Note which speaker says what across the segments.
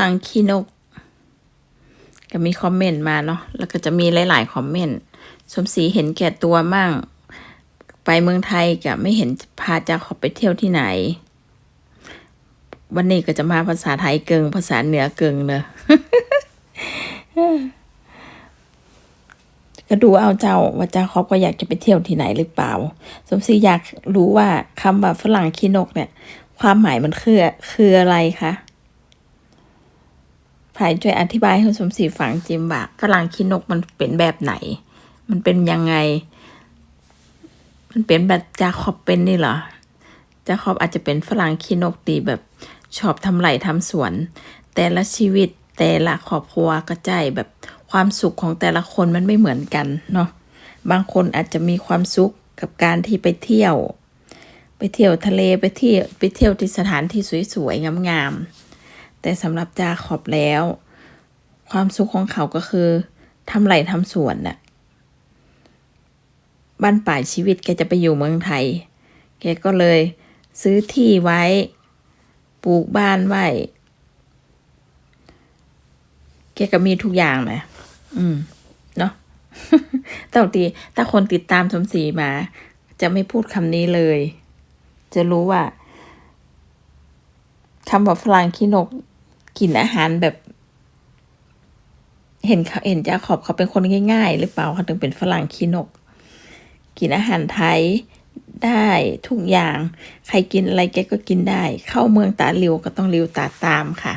Speaker 1: รั่งขี้นก ก็มีคอมเมนต์มาเนาะแล้วก็จะมีหลาย ๆ คอมเมนต์สมศรีเห็นแก่ตัวมั่ง ไปเมืองไทยกับไม่เห็นพาจาขอบไปเที่ยวที่ไหน วันนี้ก็จะมาภาษาไทยเกิง ภาษาเหนือเกิงเลยก็ดูเอาเจ้าว่าเจ้าเขาก็อยากจะไปเที่ยวที่ไหนหรือเปล่า สมศรีอยากรู้ว่าคำว่าฝรั่งขี้นกเนี่ย ความหมายมันคือคืออะไรคะ ภายช่วยอธิบายให้สมศรีฟังจิมว่าฝรั่งขี้นกมันเป็นแบบไหน มันเป็นยังไง มันเป็นแบบจาขอบเป็นนี่เหรอจาขอบอาจจะเป็นฝรั่งขี้นกตีแบบชอบทำไร่ทำสวน แต่ละชีวิตแต่ละครอบครัวกระจายแบบความสุขของแต่ละคนมันไม่เหมือนกันเนาะบางคนอาจจะมีความสุขกับการที่ไปเที่ยว ไปเที่ยวทะเลไปเที่ยวไปเที่ยวที่สถานที่สวยๆงามๆ แต่สำหรับจาขอบแล้ว ความสุขของเขาก็คือทำไรทำสวนน่ะ บ้านปลายชีวิตแกจะไปอยู่เมืองไทย แกก็เลยซื้อที่ไว้ ปลูกบ้านไว้ แกก็มีทุกอย่างนะอืม เนาะแต่ติถ้าคนติดตามสมศรีมา จะไม่พูดคำนี้เลย จะรู้ว่าคำว่าฝรั่งขี้นก กินอาหารแบบ เห็นเขาเห็นจาขอบเขาเป็นคนง่าย ๆ หรือเปล่าเขาถึงเป็นฝรั่งขี้นก กินอาหารไทยได้ทุกอย่าง ใครกินอะไรแกก็กินได้ เข้าเมืองตาหลิวก็ต้องหลิวตาตามค่ะ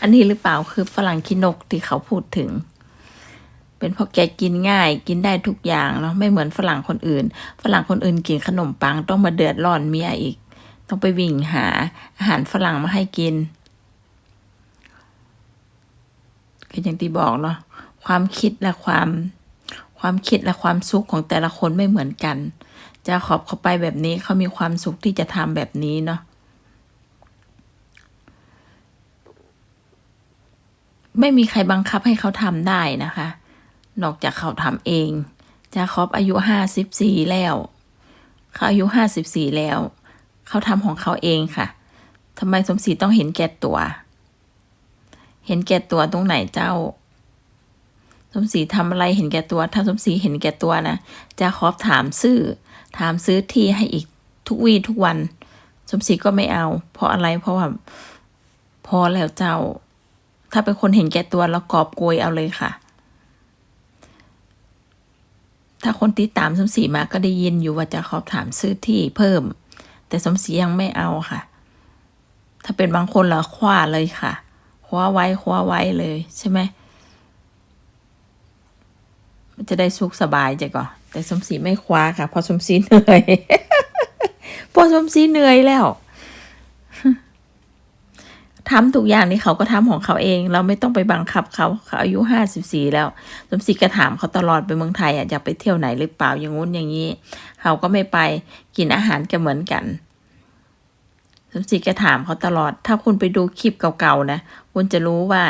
Speaker 1: อันนี้หรือเปล่าคือฝรั่งขี้นกที่เขาพูดถึง เป็นเพราะแกกินง่าย กินได้ทุกอย่างเนาะไม่เหมือนฝรั่งคนอื่น ฝรั่งคนอื่นกินขนมปังต้องมาเดือดร้อนเมียอีก ต้องไปวิ่งหาอาหารฝรั่งมาให้กินก็อย่างที่บอกเนาะความคิดและความความคิดและความสุขของแต่ละคนไม่เหมือนกัน จะขอบเขาไปแบบนี้เขามีความสุขที่จะทำแบบนี้เนาะไม่มีใครบังคับให้เขาทำได้นะคะ นอกจากเขาทำเอง จาคอบอายุห้าสิบสี่แล้ว เขาอายุห้าสิบสี่แล้ว เขาทำของเขาเองค่ะทำไมสมศรีต้องเห็นแก่ตัว เห็นแก่ตัวตรงไหนเจ้า สมศรีทำอะไรเห็นแก่ตัว ถ้าสมศรีเห็นแก่ตัวนะจาคอบถามซื้อ ถามซื้อที่ให้อีกทุกวีทุกวัน สมศรีก็ไม่เอา เพราะอะไรเพราะว่าพอแล้วเจ้า ถ้าเป็นคนเห็นแก่ตัวแล้วกอบโกยเอาเลยค่ะ ถ้าคนติดตามสมศรีมาก็ได้ยินอยู่ว่าจะขอบถามซื้อที่เพิ่ม แต่สมศรียังไม่เอาค่ะ ถ้าเป็นบางคนละคว้าเลยค่ะ คว้าไว้คว้าไว้เลยใช่ไหมมันจะได้สุขสบายใจก่อนแต่สมศรีไม่คว้าค่ะ พอสมศรีเหนื่อย พอสมศรีเหนื่อยแล้ว ทำทุกอย่างนี่เขาก็ทำของเขาเอง เราไม่ต้องไปบังคับเขาเขาอายุห้าสิบสี่แล้วสมศรีก็ถามเขาตลอดไปเมืองไทยอะอยากไปเที่ยวไหนหรือเปล่าอย่างงู้นอย่างนี้ เขาก็ไม่ไปกินอาหารก็เหมือนกันสมศรีก็ถามเขาตลอด ถ้าคุณไปดูคลิปเก่าๆนะคุณจะรู้ว่า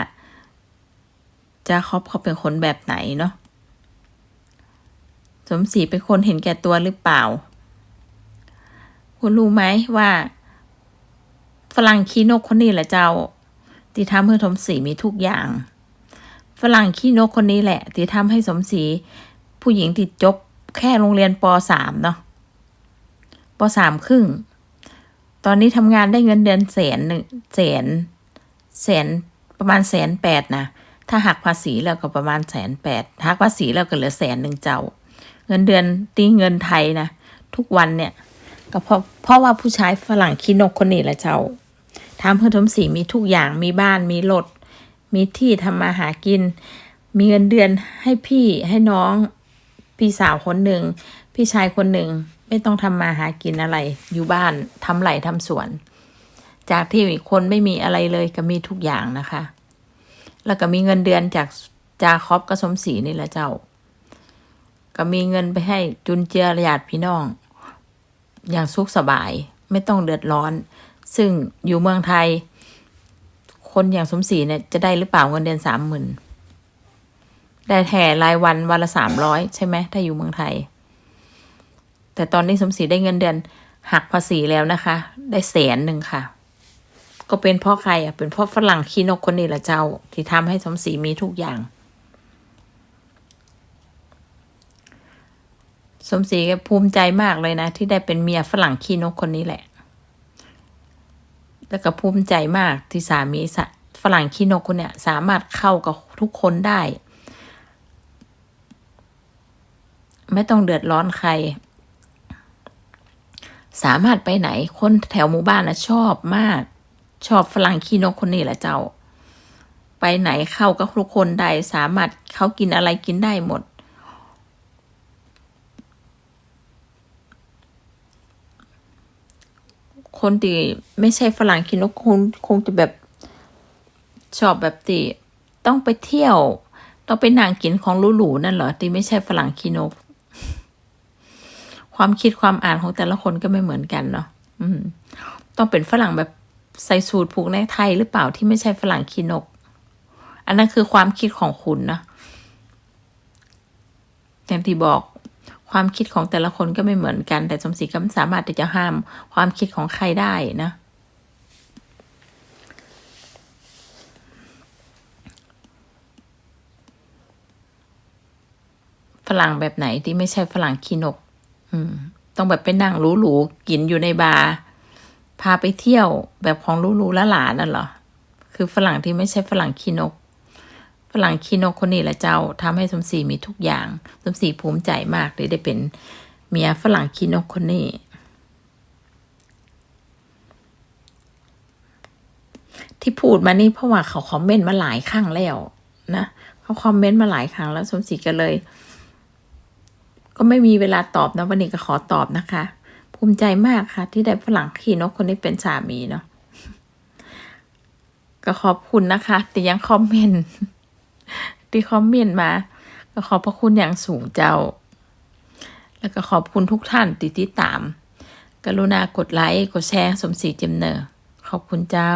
Speaker 1: จาคอบเขาเป็นคนแบบไหนเนาะสมศรีเป็นคนเห็นแก่ตัวหรือเปล่า คุณรู้ไหมว่า ฝรั่งขี้นกคนนี้แหละเจ้าที่ทำให้สมศรีมีทุกอย่าง ฝรั่งขี้นกคนนี้แหละที่ทำให้สมศรีผู้หญิงที่จบแค่โรงเรียนปสามเนาะปสามครึ่ง ตอนนี้ทำงานได้เงินเดือนแสนหนึ่งแสนแสนประมาณแสนแปดนะถ้าหักภาษีแล้วก็ประมาณแสนแปดหักภาษีแล้วก็เหลือแสนหนึ่งเจ้า เงินเดือนตีเงินไทยนะทุกวันเนี่ย ก็เพราะเพราะว่าผู้ชายฝรั่งขี้นกคนนี้แหละเจ้า ทำเพื่อทมสีมีทุกอย่างมีบ้านมีรถมีที่ทำมาหากิน มีเงินเดือนให้พี่ให้น้อง พี่สาวคนหนึ่ง พี่ชายคนหนึ่ง ไม่ต้องทำมาหากินอะไร อยู่บ้านทำไร่ทำสวน จากที่คนไม่มีอะไรเลยก็มีทุกอย่างนะคะ แล้วก็มีเงินเดือนจากจาคอบกับสมศรีนี่แหละเจ้า ก็มีเงินไปให้จุนเจือญาติพี่น้อง อย่างสุขสบายไม่ต้องเดือดร้อน ซึ่งอยู่เมืองไทย คนอย่างสมศรีเนี่ยจะได้หรือเปล่าเงินเดือนสามหมื่นได้แห่รายวันวันละสามร้อยใช่ไหมถ้าอยู่เมืองไทย แต่ตอนนี้สมศรีได้เงินเดือนหักภาษีแล้วนะคะ ได้แสนหนึ่งค่ะ ก็เป็นเพราะใครอะเป็นเพราะฝรั่งขี้นกคนนี้แหละเจ้า ที่ทำให้สมศรีมีทุกอย่าง สมศรีก็ภูมิใจมากเลยนะ ที่ได้เป็นเมียฝรั่งขี้นกคนนี้แหละ แล้วก็ภูมิใจมากที่สามีสะฝรั่งขี้นกคนเนี้ยสามารถเข้ากับทุกคนได้ ไม่ต้องเดือดร้อนใคร สามารถไปไหนคนแถวหมู่บ้านนะชอบมาก ชอบฝรั่งขี้นกคนนี้แหละเจ้า ไปไหนเข้ากับทุกคนได้ สามารถเขากินอะไรกินได้หมด คนที่ไม่ใช่ฝรั่งขี้นกคงคงจะแบบชอบแบบที่ต้องไปเที่ยว ต้องไปนั่งกินของหรูๆนั่นเหรอที่ไม่ใช่ฝรั่งขี้นก ความคิดความอ่านของแต่ละคนก็ไม่เหมือนกันเนาะอืม ต้องเป็นฝรั่งแบบใส่สูตรผูกแนไทยหรือเปล่าที่ไม่ใช่ฝรั่งขี้นก อันนั้นคือความคิดของคุณนะอย่างที่บอก ความคิดของแต่ละคนก็ไม่เหมือนกัน แต่สมศรีก็ไม่สามารถที่จะห้ามความคิดของใครได้นะ ฝรั่งแบบไหนที่ไม่ใช่ฝรั่งขี้นก อืม ต้องแบบไปนั่งหรูๆกินอยู่ในบาร์พาไปเที่ยวแบบของหรูๆละหลานนั่นเหรอคือฝรั่งที่ไม่ใช่ฝรั่งขี้นก ฝรั่งขี้นคนนี้แหละเจ้าทำให้สมศรีมีทุกอย่าง สมศรีภูมิใจมากที่ได้เป็นเมียฝรั่งขี้นคนนี้ที่พูดมานี่เพราะว่าเขาคอมเมนต์มาหลายครั้งแล้วนะเขาคอมเมนต์มาหลายครั้งแล้วสมศรีก็เลย ก็ไม่มีเวลาตอบนะวันนี้ก็ขอตอบนะคะ ภูมิใจมากค่ะ ที่ได้ฝรั่งขี้นกคนนี้เป็นสามีเนาะก็ขอบคุณนะคะที่ยังคอมเมนต์ ที่คอมเมนต์มา ก็ขอบพระคุณอย่างสูงเจ้า แล้วก็ขอบคุณทุกท่านติดติดตาม กรุณากดไลค์ กดแชร์สมศรีเจมเนอร์ ขอบคุณเจ้า